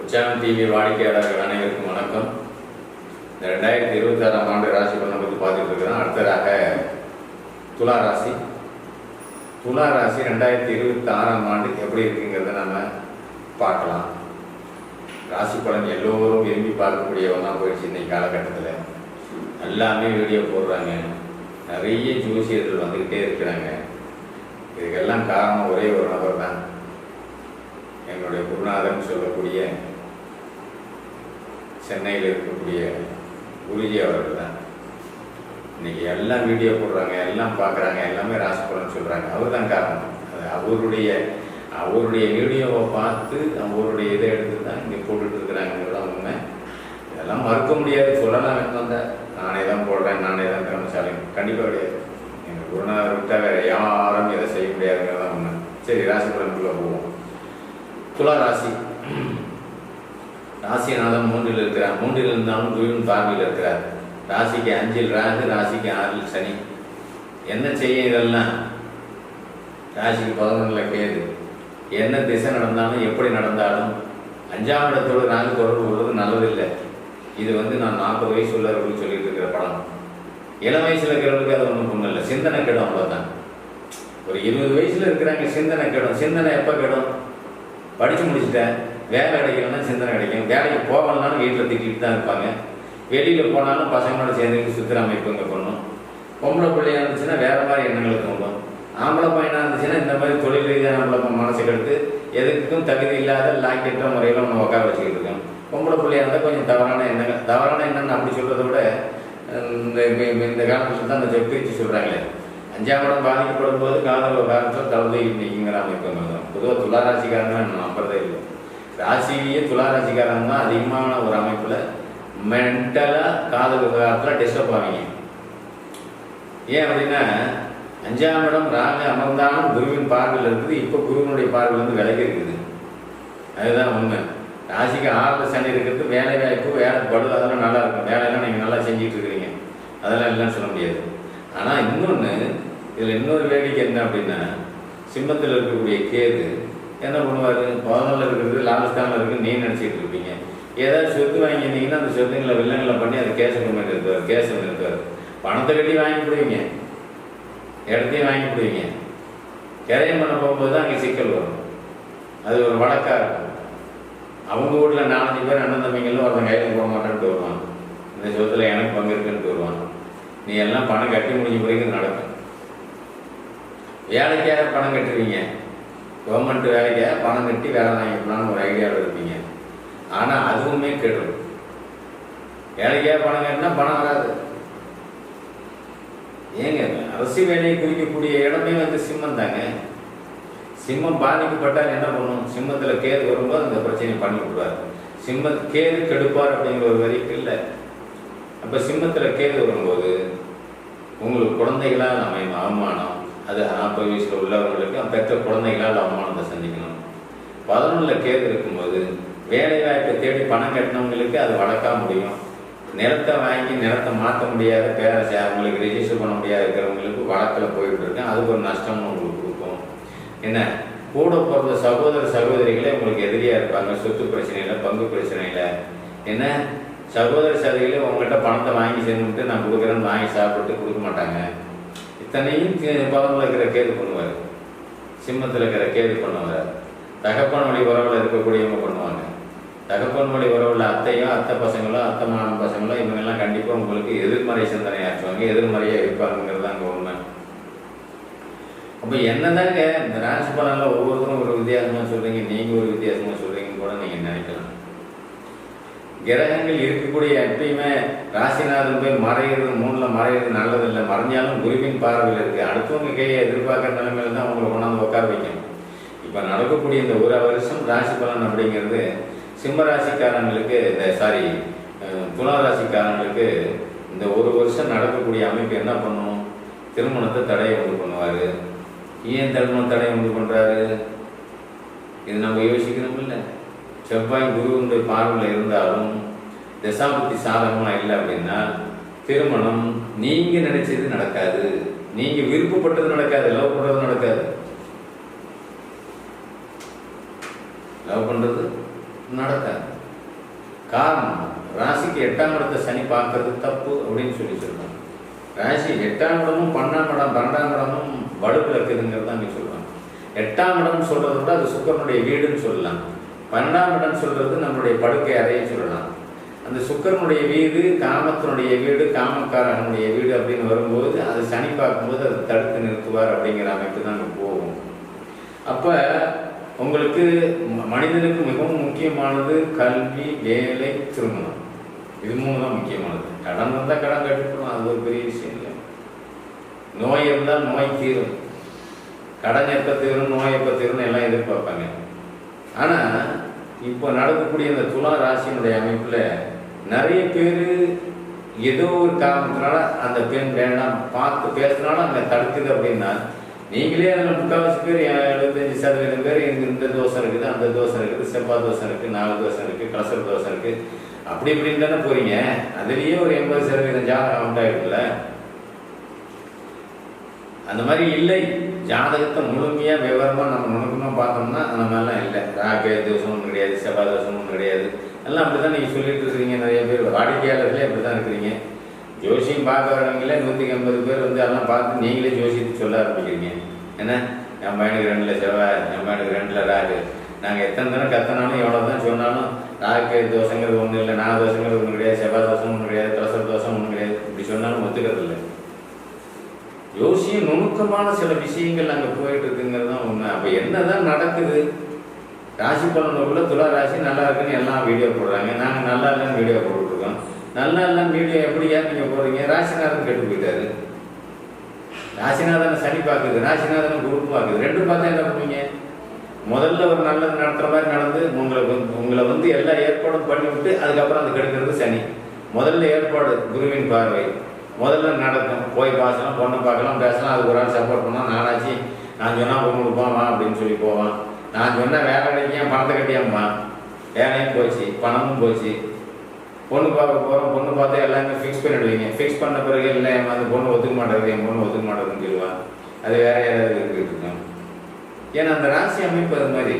உற்சாகம் டிவி வாடிக்கையாளர்கள் அனைவருக்கும் வணக்கம். இந்த ரெண்டாயிரத்தி இருபத்தாறாம் ஆண்டு ராசி பலன் பற்றி பார்த்துட்டு இருக்கிறோம். அடுத்ததாக துலா ராசி. துலா ராசி ரெண்டாயிரத்தி இருபத்தி ஆறாம் ஆண்டு எப்படி இருக்குங்கிறத நம்ம பார்க்கலாம். ராசி பலன் எல்லோரும் விரும்பி பார்க்கக்கூடிய ஒன்றா போயிடுச்சு இன்னைக்கு காலகட்டத்தில். எல்லாமே வீடியோ போடுறாங்க. நிறைய ஜோசியர்கள் வந்துக்கிட்டே இருக்கிறாங்க. இதுக்கெல்லாம் காரணம் ஒரே ஒரு நபர் தான் என்னுடைய குருநாதன் சொல்லக்கூடிய சென்னையில் இருக்கக்கூடிய குருஜி அவர்கள் தான். இன்னைக்கு எல்லாம் வீடியோ போடுறாங்க எல்லாம் பார்க்குறாங்க எல்லாமே ராசிபுரம் சொல்கிறாங்க அவர் தான் காரணம். அது அவருடைய அவருடைய வீடியோவை பார்த்து அவருடைய இதை எடுத்து தான் இங்கே போட்டுட்டு உண்மை. இதெல்லாம் மறுக்க முடியாது. சொல்லலாம் வேணும் தான் நானே தான் போடுறேன் நானே தான் திறமசாலி. கண்டிப்பாக கிடையாது. எங்கள் குருநாதர் விட்டால் வேறு யாரும் இதை செய்ய முடியாதுங்கிறதான் உண்மை. சரி ராசி போவோம். துலா ராசி. ராசிநாதன் மூன்றில் இருக்கிறார். மூன்றில் இருந்தாலும் குருவின் பார்வையில் இருக்கிறார். ராசிக்கு அஞ்சில் ராகு ராசிக்கு ஆறில் சனி. என்ன செய்ய இதெல்லாம்? ராசிக்கு பதினொன்றில் கேது. என்ன திசை நடந்தாலும் எப்படி நடந்தாலும் அஞ்சாம் இடத்தோடு ராகு தொடர்பு கொள்வது நல்லதில்லை. இது வந்து நான் நாற்பது வயசு உள்ளவர்களுக்கு சொல்லிட்டு இருக்கிற படம். இளம் வயசுல இருக்கிறவங்களுக்கு அது ஒன்றும் பொண்ணு இல்லை சிந்தனை கெடும் அவ்வளோதான் ஒரு இருபது வயசுல இருக்கிறாங்க சிந்தனை கெடும். சிந்தனை எப்போ கெடும்? படித்து முடிச்சுட்டேன். வேலை கிடைக்கலன்னா சிந்தனை கிடைக்கும். வேலைக்கு போகலனாலும் வீட்டில் திட்டிகிட்டு தான் இருப்பாங்க. வெளியில் போனாலும் பசங்களோட சேர்ந்து சுத்திர அமைப்பு இங்கே பண்ணும் பொம்பளை பிள்ளையாக இருந்துச்சுன்னா வேற மாதிரி எண்ணங்களுக்கு தோணும் ஆம்பளை பையனாக இருந்துச்சுன்னா இந்த மாதிரி தொழில் ரீதியாக நம்மளை மனசு கெடுத்து எதுக்கும் தகுதி இல்லாத லாக்கெட்ட முறையில் நம்ம உட்கார வச்சுக்கிட்டு இருக்கோம். பொம்பளை பிள்ளையா இருந்தால் கொஞ்சம் தவறான எண்ணங்கள் தவறான எண்ணம்னு அப்படி சொல்கிறத விட இந்த இந்த காலத்தில் தான் அந்த பிரித்து சொல்கிறாங்களே அஞ்சாம் இடம் பாதிக்கப்படும் போது காதல் காலத்தில் தகுதி இன்னைக்குங்கிற அமைப்பு வந்துடும் பொதுவாக துளாராசிக்காரன் நம்ம நம்புறதே இல்லை. ராசிலேயே துளாராசிக்காரன் தான் அதிகமான ஒரு அமைப்பில் மென்டலாக காதல் விவகாரத்தில் டிஸ்டர்ப் ஆவீங்க. ஏன் அப்படின்னா அஞ்சாம் இடம் ராக அமர்ந்தாலும் குருவின் பார்வையில் இருக்குது. இப்போ குருவினுடைய பார்வையிலேருந்து விலகி இருக்குது. அதுதான் உண்மை. ராசிக்கு ஆறில் சனி இருக்கிறது வேலை வாய்ப்பு வேலை படு அதெல்லாம் நல்லா இருக்கும். வேலையெல்லாம் நீங்கள் நல்லா செஞ்சுட்டு இருக்கிறீங்க. அதெல்லாம் இல்லைன்னு சொல்ல முடியாது. ஆனால் இன்னொன்று இதில் இன்னொரு வேடிக்கை என்ன அப்படின்னா சிம்மத்தில் இருக்கக்கூடிய கேது என்ன பண்ணுவார்? பதினொன்றில் இருக்கிறது லாபஸ்தானில் இருக்குது நீ நினச்சிட்டு இருப்பீங்க. ஏதாவது சொத்து வாங்கியிருந்தீங்கன்னா அந்த சொத்துங்களை வில்லங்களை பண்ணி அதை கேஸ் கொண்டு நிறுத்துவார் கேஸ் நிறுத்துவார். பணத்தை கட்டி வாங்கி விடுவீங்க இடத்தையும் வாங்கி போடுவீங்க கிரையம் பண்ண போகும்போது தான் அங்கே சிக்கல் வரும். அது ஒரு வழக்காக இருக்கும். அவங்க வீட்டில் நாலஞ்சு பேர் அண்ணன் தம்பிங்களும் ஒருத்தன் கையில் போட மாட்டேன்ட்டு வருவான். இந்த சொத்தில் எனக்கு பங்கு இருக்குன்ட்டு வருவான். நீ எல்லாம் பணம் கட்டி முடிஞ்ச பிறகு நடக்கும். வேலைக்காக பணம் கட்டுவீங்க. கவர்மெண்ட் வேலைக்காக பணம் கட்டி வேலை வாங்கிக்கலாம்னு ஒரு ஐடியாவில் இருப்பீங்க. ஆனால் அதுவுமே கெடும். வேலைக்காக பணம் கட்டினா பணம் வராது. ஏங்க அரசு வேலையை குறிக்கக்கூடிய இடமே வந்து சிம்மம் தாங்க. சிம்மம் பாதிக்கப்பட்டால் என்ன பண்ணும்? சிம்மத்தில் கேது வரும்போது அந்த பிரச்சனையை பண்ணி விடுவார். சிம்ம கேது கெடுப்பார் அப்படிங்கிற ஒரு வரிக்கு இல்லை. அப்போ சிம்மத்தில் கேது வரும்போது உங்களுக்கு குழந்தைகளால் அமையும் அவமானம் அது நாற்பது வயசில் உள்ளவங்களுக்கு பெற்ற குழந்தைகளால் அவமானத்தை சந்திக்கணும். பதினொன்றில் கேது இருக்கும்போது வேலை வாய்ப்பை தேடி பணம் கட்டினவங்களுக்கு அது வளர்க்க முடியும். நிலத்தை வாங்கி நிலத்தை மாற்ற முடியாத பேர அவங்களுக்கு ரெஜிஸ்டர் பண்ண முடியாத இருக்கிறவங்களுக்கு வழக்கில் போயிட்டு இருக்கேன். அதுக்கு ஒரு நஷ்டம்னு உங்களுக்கு கொடுக்கும் என்ன? கூட பிறந்த சகோதர சகோதரிகளே உங்களுக்கு எதிரியாக இருப்பாங்க. சொத்து பிரச்சனையில் பங்கு பிரச்சனையில். என்ன? சகோதர சகோதரிகளே உங்கள்கிட்ட பணத்தை வாங்கி செஞ்சுட்டு நான் கொடுக்குறேன்னு வாங்கி சாப்பிட்டு கொடுக்க மாட்டாங்க. இத்தனையும் பதத்தில் இருக்கிற கேது பண்ணுவார். சிம்மத்தில் இருக்கிற கேது பண்ணுவார். தகப்பன் வழி உறவில் இருக்கக்கூடியவங்க பண்ணுவாங்க. தகப்பன் வழி உறவில் அத்தையும் அத்தை பசங்களோ அத்தை மாணவ பசங்களோ இவங்கெல்லாம் கண்டிப்பாக உங்களுக்கு எதிர்மறை சிந்தனை ஆச்சுவாங்க எதிர்மறையாக இருப்பாங்கிறது அங்கே உண்மை. அப்போ என்னதாங்க இந்த ராசி பலனில் ஒவ்வொருத்தரும் ஒரு வித்தியாசமாக சொல்கிறீங்க நீங்கள் ஒரு வித்தியாசமாக சொல்கிறீங்கன்னு கூட நீங்கள் நினைக்கலாம். கிரகங்கள் இருக்கக்கூடிய எப்பயுமே ராசிநாதன் போய் மறையிறது மூணில் மறையிறது நல்லதில்லை. மறைஞ்சாலும் குருவின் பார்வையில் இருக்குது அடுத்தவங்க கையை எதிர்பார்க்குற நிலைமையில தான் அவங்களை கொண்டாந்து உட்கார வைக்கணும். இப்போ நடக்கக்கூடிய இந்த ஒரு வருஷம் ராசி பலன் அப்படிங்கிறது சிம்ம ராசிக்காரங்களுக்கு இந்த சாரி துலா ராசிக்காரங்களுக்கு இந்த ஒரு வருஷம் நடக்கக்கூடிய அமைப்பு என்ன பண்ணும்? திருமணத்தை தடையை உண்டு பண்ணுவார். ஏன் திருமணம் தடையை உண்டு பண்ணுறாரு இது நம்ம யோசிக்கணும் இல்லை? செவ்வாய் குருவுடைய பார்வையில் இருந்தாலும் தசாபுத்தி சாதகமாக இல்லை அப்படின்னா திருமணம் நீங்கள் நினைச்சது நடக்காது. நீங்கள் விருப்பப்பட்டது நடக்காது லவ் பண்ணுறது நடக்காது. லவ் பண்ணுறது நடக்காது. காரணம் ராசிக்கு எட்டாம் இடத்தை சனி பார்க்கறது தப்பு அப்படின்னு சொல்லி சொல்றாங்க. ராசி எட்டாம் இடமும் பன்னெண்டாம் இடம் பன்னெண்டாம் இடமும் வலுவில் இருக்குதுங்கிறது தான் சொல்லுவாங்க எட்டாம் இடம் சொல்றதை விட அது சுக்கரனுடைய வீடுன்னு சொல்லலாம். பன்னெண்டாம் இடம் சொல்றது நம்மளுடைய படுக்கை அறையும் சொல்லலாம். அந்த சுக்கரனுடைய வீடு காமத்தினுடைய வீடு காமக்காரனுடைய வீடு அப்படின்னு வரும்போது அது சனி பார்க்கும்போது அதை தடுத்து நிறுத்துவார் அப்படிங்கிற அமைப்பு தான் அங்கே போகும். அப்போ உங்களுக்கு மனிதனுக்கு மிகவும் முக்கியமானது கல்வி வேலை திருமணம். இது மூணு தான் முக்கியமானது. கடன் வந்தால் கடன் கட்டுக்கணும் அது ஒரு பெரிய விஷயம் இல்லை. நோய் இருந்தால் நோய் தீரும். கடன் எப்போ தீரும் நோய் எப்போ தீரும் எல்லாம் எதிர்பார்ப்பாங்க. ஆனால் இப்போ நடக்கக்கூடிய இந்த துலா ராசியினுடைய அமைப்பில் நிறைய பேர் ஏதோ ஒரு காரணத்தினால அந்த பெண் வேண்டாம் பார்த்து பேசுனாலும் அங்கே தடுக்குது அப்படின்னா நீங்களே அதில் முக்கால்வாசி பேர் எழுபத்தஞ்சு சதவீதம் பேர் இந்த இந்த தோசை இருக்குது அந்த தோசை இருக்குது செவ்வாய் தோசை இருக்குது நாலு தோசை இருக்குது கலசர் தோசை இருக்குது அப்படி இப்படின்னு தானே போறீங்க. அதுலேயே ஒரு எண்பது சதவீதம் ஜாதகம் உண்டாயிருக்குல்ல அந்த மாதிரி இல்லை. ஜாதகத்தை முழுமையாக விவரமாக நம்ம நுணுக்கமாக பார்த்தோம்னா அந்த மாதிரிலாம் இல்லை. ராகே தோஷம் ஒன்றும் கிடையாது செவ்வாய் தோஷம் ஒன்றும் கிடையாது. எல்லாம் அப்படி தான் நீங்கள் சொல்லிட்டு இருக்கிறீங்க. நிறைய பேர் வாடிக்கையாளர்களே அப்படி தான் இருக்கிறீங்க. ஜோசியம் பார்க்க வரவங்களே நூற்றி ஐம்பது பேர் வந்து எல்லாம் பார்த்து நீங்களே ஜோசியத்தை சொல்ல ஆரம்பிக்கிறீங்க. என்ன? என் பையனுக்கு ரெண்டில் செவ்வாய் என் பையனுக்கு ரெண்டில் ராகு. நாங்கள் எத்தனை தினம் கத்தனாலும் எவ்வளோ தான் சொன்னாலும் ராகு தோசைங்கிறது ஒன்றும் இல்லை நான் தோசைங்கிறது ஒன்றும் கிடையாது செவ்வாய் தோசம் ஒன்றும் கிடையாது கலசர் தோசம் ஒன்றும் கிடையாது. இப்படி சொன்னாலும் ஒத்துக்கிறது இல்லை யோசியும் நுணுக்கமான சில விஷயங்கள் அங்கே போயிட்டு இருக்குங்கிறது தான் உண்மை. அப்போ என்னதான் நடக்குது? ராசி பலனுக்குள்ள துலா ராசி நல்லா இருக்குன்னு எல்லாம் வீடியோ போடுறாங்க. நாங்கள் நல்லா இல்லைன்னு வீடியோ போட்டுருக்கோம் நல்லா இல்லைன்னு வீடியோ எப்படியா நீங்கள் போடுறீங்க? ராசிநாதன் கெட்டு போயிட்டாரு. ராசிநாதனை சனி பார்க்குது. ராசிநாதனை குரு பார்க்குது. ரெண்டும் பார்த்தா என்ன பண்ணுவீங்க? முதல்ல ஒரு நல்லது நடத்துகிற மாதிரி நடந்து உங்களை வந்து உங்களை வந்து எல்லா ஏற்பாடும் பண்ணிவிட்டு அதுக்கப்புறம் அது கெடுக்கிறது சனி. முதல்ல ஏற்பாடு குருவின் பார்வை. முதல்ல நடக்கும். போய் பாசலாம் பொண்ணை பார்க்கலாம் பேசலாம் அதுக்கு ஒரு ஆள் சப்போர்ட் பண்ணால் நானாச்சு நான் சொன்னால் பொண்ணு கொடுப்பான் வா அப்படின்னு சொல்லி போவான். நான் சொன்னால் வேலை கிடைக்கும் பணத்தை கட்டியாம்மா? வேலையும் போச்சு பணமும் போச்சு. பொண்ணு பார்க்க போகிறோம் பொண்ணு பார்த்தா எல்லாமே ஃபிக்ஸ் பண்ணிடுவீங்க. ஃபிக்ஸ் பண்ண பிறகு இல்லை அந்த பொண்ணு ஒத்துக்க மாட்டேங்குது என் பொண்ணு ஒத்துக்க மாட்டேங்குதுன்னு சொல்லுவான் அது வேற யாராவது இருந்துகிட்டு ஏன்னா அந்த ராசி அமைப்பு அது மாதிரி.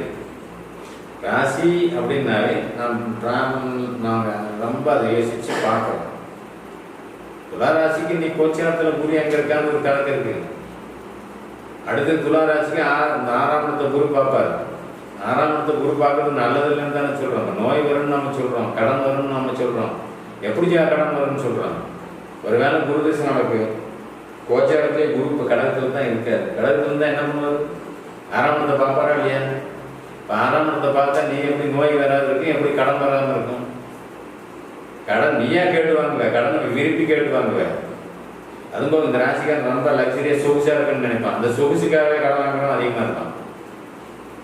ராசி அப்படின்னாவே நான் பிராமன் நாங்கள் ரொம்ப அதை யோசித்து பார்க்குறோம் துளாராசிக்கு நீ கோச்சாரத்தில் குரு எங்கே இருக்கான்னு ஒரு கணக்கு இருக்கு. அடுத்து துலாராசிக்கு ஆறாம் இடத்தை குரு பார்ப்பார். ஆறாம் இடத்தை குரு பார்க்கறது நல்லது இல்லைன்னு தானே சொல்கிறோம் நோய் வரும்னு நம்ம சொல்கிறோம் கடன் வரும்னு நம்ம சொல்கிறோம் எப்படி ஜா கடன் வரும்னு சொல்கிறோம் ஒருவேளை குரு தசை நடக்கு கோச்சாரத்திலே குரு இப்போ கடகத்தில் தான் இருக்காது கடகத்தில் தான் என்ன பண்ணுவார்? ஆறாம் இடத்தை பார்ப்பாரா இல்லையா? இப்போ ஆறாம் இடத்தை பார்த்தா நீ எப்படி நோய் வராது இருக்கும் எப்படி கடன் வராமல் இருக்கும்? கடன் நீயா கேட்டு வாங்குவ? கடனை விரும்பி கேட்டு வாங்குவ? அதுவும் இந்த ராசிக்காரன் ரொம்ப லக்ஸரியா சொகுசா இருக்குன்னு நினைப்பான். அந்த சொகுசுக்காகவே கடன் வாங்குறவன் அதிகமாக இருப்பான்.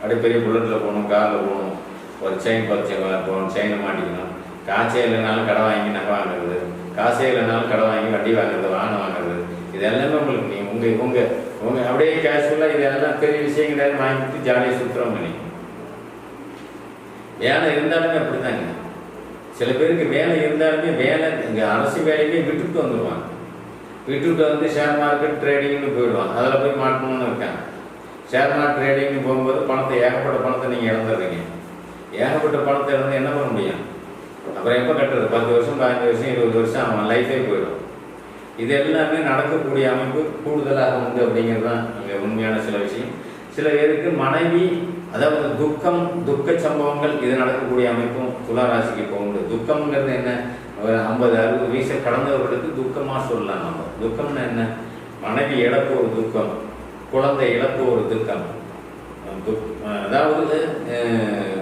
அப்படியே பெரிய புல்லட்ல போகணும் காரில் போகணும். ஒரு செயின் பறிச்சவங்க போகணும் செயினை மாட்டிக்கணும். காசே இல்லைனாலும் கடை வாங்கி நகை வாங்குறது. காசே இல்லைனாலும் கடை வாங்கி வட்டி வாங்குறது வாகனம் வாங்குறது. இது எல்லாமே உங்களுக்கு நீங்கள் உங்கள் உங்கள் உங்கள் அப்படியே கேஷுவலாக இது எல்லாம் பெரிய விஷயம் வாங்கிட்டு ஜாலியாக சுற்றுறோம் நீ ஏன்னா இருந்தாலுமே அப்படிதாங்க. சில பேருக்கு வேலை இருந்தாலுமே வேலை இங்கே அரசு வேலையுமே விட்டுட்டு வந்துடுவாங்க விட்டுட்டு வந்து ஷேர் மார்க்கெட் ட்ரேடிங்னு போயிடுவான் அதில் போய் மாட்டணும்னு இருக்காங்க. ஷேர் மார்க்கெட் ட்ரேடிங்னு போகும்போது பணத்தை ஏகப்பட்ட பணத்தை நீங்கள் இழந்துடுறீங்க. ஏகப்பட்ட பணத்தை இழந்து என்ன பண்ண முடியும்? அப்புறம் எப்போ கட்டுறது? பத்து வருஷம் பதினஞ்சு வருஷம் இருபது வருஷம் அவன் லைஃபே போயிடும். இது எல்லாமே நடக்கக்கூடிய அமைப்பு கூடுதலாக உண்டு அப்படிங்கிறது தான் இங்கே உண்மையான சில விஷயம். சில பேருக்கு மனைவி அதாவது துக்கம் துக்க சம்பவங்கள் இது நடக்கக்கூடிய அமைப்பும் துளாராசிக்கு ராசிக்கு உண்டு துக்கம்ங்கிறது என்ன? ஒரு ஐம்பது அறுபது வயசை கடந்தவர்களுக்கு துக்கமாக சொல்லலாம் நம்ம. துக்கம்னு என்ன? மனைவி இழப்பு ஒரு துக்கம் குழந்தை இழப்பு ஒரு துக்கம். துக் அதாவது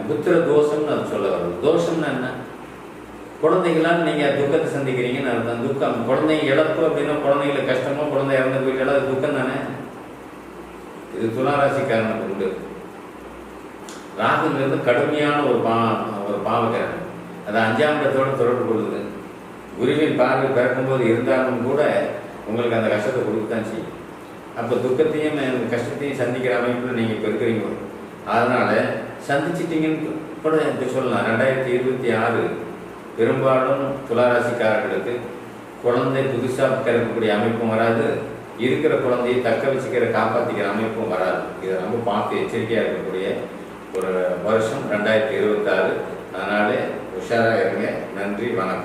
புத்திர தோஷம்னு அது சொல்ல வருது தோஷம்னா என்ன? குழந்தைகளால் நீங்கள் துக்கத்தை சந்திக்கிறீங்கன்னு அர்த்தம். துக்கம் குழந்தைங்க இழப்பு அப்படின்னா குழந்தைங்களுக்கு கஷ்டமோ குழந்தை இறந்து போயிட்டாலும் அது துக்கம் தானே இது துளாராசிக்காரனுக்கு உண்டு. ராகுங்கிறது கடுமையான ஒரு பா ஒரு பாவகிரகம் அது அஞ்சாம் இடத்தோடு தொடர்பு கொள்ளுது. குருவின் பார்வை பிறக்கும்போது இருந்தாலும் கூட உங்களுக்கு அந்த கஷ்டத்தை கொடுக்கத்தான் செய்யும். அப்போ துக்கத்தையும் கஷ்டத்தையும் சந்திக்கிற அமைப்பில் நீங்கள் இப்போ இருக்கிறீங்க. அதனால் சந்திச்சிட்டிங்கன்னு கூட எனக்கு சொல்லலாம். ரெண்டாயிரத்தி இருபத்தி ஆறு பெரும்பாலும் துளாராசிக்காரர்களுக்கு குழந்தை புதுசாக கிடக்கக்கூடிய அமைப்பும் வராது. இருக்கிற குழந்தையை தக்க வச்சுக்கிற காப்பாற்றிக்கிற அமைப்பும் வராது. இதை ரொம்ப பார்த்து எச்சரிக்கையாக இருக்கக்கூடிய ஒரு வருஷம் ரெண்டாயிரத்தி இருபத்தாறு அதனாலே உஷாராக இருங்க. நன்றி வணக்கம்.